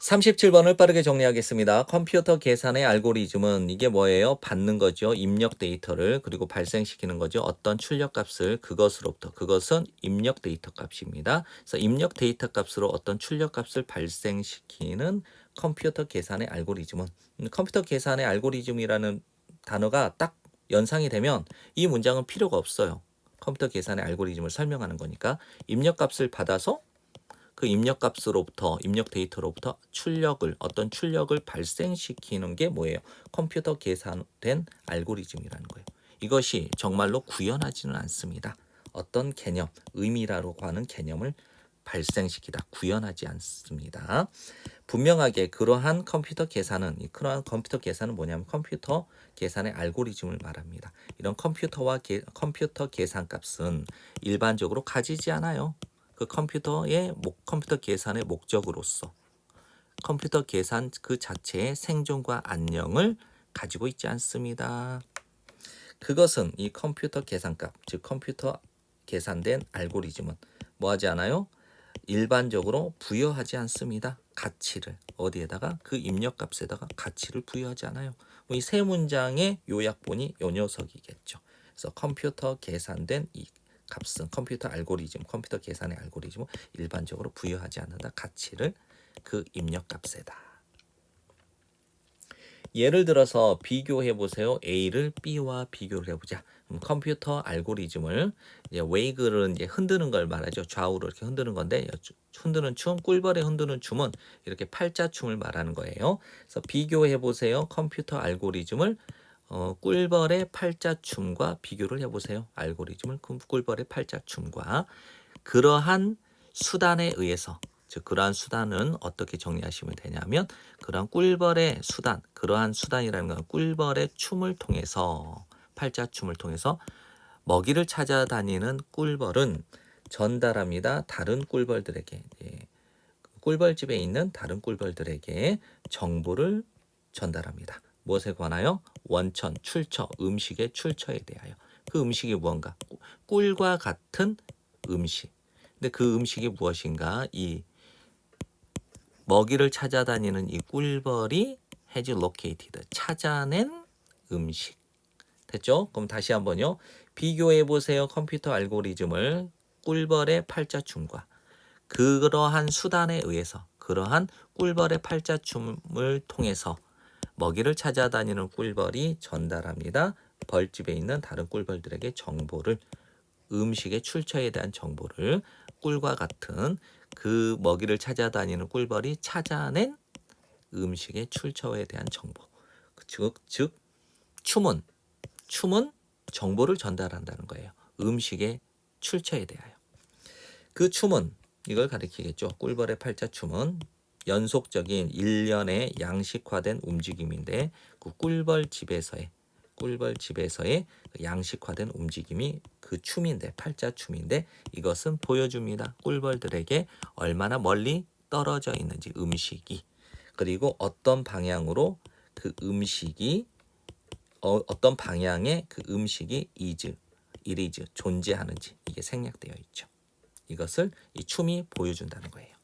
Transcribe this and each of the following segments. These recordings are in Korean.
37번을 빠르게 정리하겠습니다. 컴퓨터 계산의 알고리즘은 이게 뭐예요? 받는 거죠. 입력 데이터를 그리고 발생시키는 거죠. 어떤 출력 값을 그것으로부터 그것은 입력 데이터 값입니다. 그래서 입력 데이터 값으로 어떤 출력 값을 발생시키는 컴퓨터 계산의 알고리즘은 음, 컴퓨터 계산의 알고리즘이라는 단어가 딱 연상이 되면 이 문장은 필요가 없어요. 컴퓨터 계산의 알고리즘을 설명하는 거니까 입력 값을 받아서 그 입력 값으로부터 입력 데이터로부터 출력을 어떤 출력을 발생시키는 게 뭐예요? 컴퓨터 계산된 알고리즘이라는 거예요. 이것이 정말로 구현하지는 않습니다. 어떤 개념, 의미라고 하는 개념을 발생시키다, 구현하지 않습니다. 분명하게 그러한 컴퓨터 계산은 이 그러한 컴퓨터 계산은 뭐냐면 컴퓨터 계산의 알고리즘을 말합니다. 이런 컴퓨터와 게, 컴퓨터 계산 값은 일반적으로 가지지 않아요. 그 컴퓨터의 목, 컴퓨터 계산의 목적으로서 컴퓨터 계산 그 자체의 생존과 안녕을 가지고 있지 않습니다. 그것은 이 컴퓨터 계산값, 즉 컴퓨터 계산된 알고리즘은 뭐 하지 않아요? 일반적으로 부여하지 않습니다. 가치를 어디에다가 그 입력값에다가 가치를 부여하지 않아요. 이 세 문장의 요약본이 요 녀석이겠죠. 그래서 컴퓨터 계산된 이 값은 컴퓨터 알고리즘, 컴퓨터 계산의 알고리즘은 일반적으로 부여하지 않는다. 가치를 그 입력 값에다. 예를 들어서 비교해 보세요. A를 B와 비교를 해보자. 컴퓨터 알고리즘을 이제 웨이그를 이제 흔드는 걸 말하죠. 좌우로 이렇게 흔드는 건데 흔드는 춤, 꿀벌에 흔드는 춤은 이렇게 팔자 춤을 말하는 거예요. 그래서 비교해 보세요. 컴퓨터 알고리즘을 어, 꿀벌의 팔자춤과 비교를 해보세요. 알고리즘을 꿀벌의 팔자춤과 그러한 수단에 의해서 즉 그러한 수단은 어떻게 정리하시면 되냐면 그러한 꿀벌의 수단 그러한 수단이라는 건 꿀벌의 춤을 통해서 팔자춤을 통해서 먹이를 찾아다니는 꿀벌은 전달합니다. 다른 꿀벌들에게 예. 꿀벌집에 있는 다른 꿀벌들에게 정보를 전달합니다. 무엇에 관하여? 원천, 출처, 음식의 출처에 대하여. 그 음식이 무언가? 꿀과 같은 음식. 근데 그 음식이 무엇인가? 이 먹이를 찾아다니는 이 꿀벌이 has located 찾아낸 음식. 됐죠? 그럼 다시 한번요. 비교해 보세요. 컴퓨터 알고리즘을 꿀벌의 팔자춤과 그러한 수단에 의해서 그러한 꿀벌의 팔자춤을 통해서 먹이를 찾아다니는 꿀벌이 전달합니다. 벌집에 있는 다른 꿀벌들에게 정보를 음식의 출처에 대한 정보를 꿀과 같은 그 먹이를 찾아다니는 꿀벌이 찾아낸 음식의 출처에 대한 정보. 즉, 즉 춤은 춤은 정보를 전달한다는 거예요. 음식의 출처에 대하여. 그 춤은 이걸 가리키겠죠. 꿀벌의 팔자 춤은 연속적인 일련의 양식화된 움직임인데 그 꿀벌 집에서의 꿀벌 집에서의 그 양식화된 움직임이 그 춤인데 팔자 춤인데 이것은 보여줍니다. 꿀벌들에게 얼마나 멀리 떨어져 있는지 음식이 그리고 어떤 방향으로 그 음식이 어, 어떤 방향의 그 음식이 it is 존재하는지 이게 생략되어 있죠. 이것을 이 춤이 보여준다는 거예요.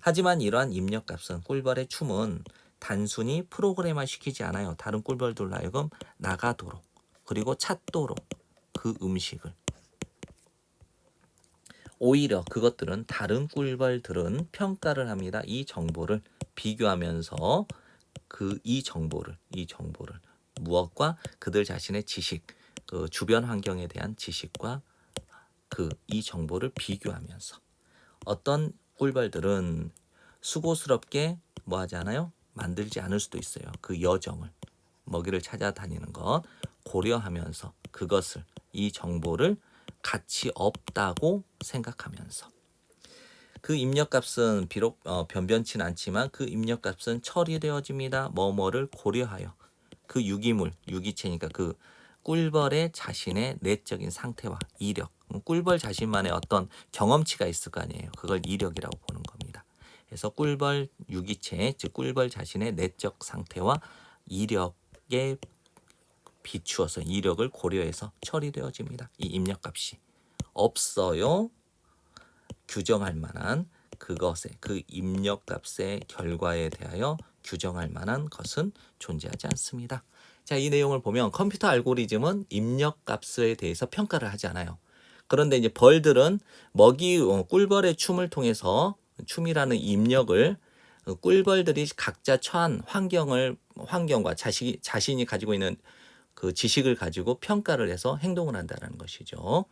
하지만 이러한 입력값은 꿀벌의 춤은 단순히 프로그램화 시키지 않아요. 다른 꿀벌들로 하여금 나가도록 그리고 찾도록 그 음식을 오히려 그것들은 다른 꿀벌들은 평가를 합니다. 이 정보를 비교하면서 그 이 정보를 이 정보를 무엇과 그들 자신의 지식 그 주변 환경에 대한 지식과 그 이 정보를 비교하면서 어떤 꿀벌들은 수고스럽게 뭐 하지 않아요? 만들지 않을 수도 있어요. 그 여정을 먹이를 찾아다니는 것 고려하면서 그것을 이 정보를 가치 없다고 생각하면서 그 입력값은 비록 어, 변변치는 않지만 그 입력값은 처리되어집니다. 뭐뭐를 고려하여 그 유기물, 유기체니까 그 꿀벌의 자신의 내적인 상태와 이력, 꿀벌 자신만의 어떤 경험치가 있을 거 아니에요. 그걸 이력이라고 보는 겁니다. 그래서 꿀벌 유기체, 즉 꿀벌 자신의 내적 상태와 이력에 비추어서 이력을 고려해서 처리되어집니다. 이 입력값이 없어요. 규정할 만한 그것에 그 입력값의 결과에 대하여 규정할 만한 것은 존재하지 않습니다. 자, 이 내용을 보면 컴퓨터 알고리즘은 입력값에 대해서 평가를 하지 않아요. 그런데 이제 벌들은 먹이 어, 꿀벌의 춤을 통해서 춤이라는 입력을 어, 꿀벌들이 각자 처한 환경을 환경과 자식 자신이 가지고 있는 그 지식을 가지고 평가를 해서 행동을 한다는 것이죠.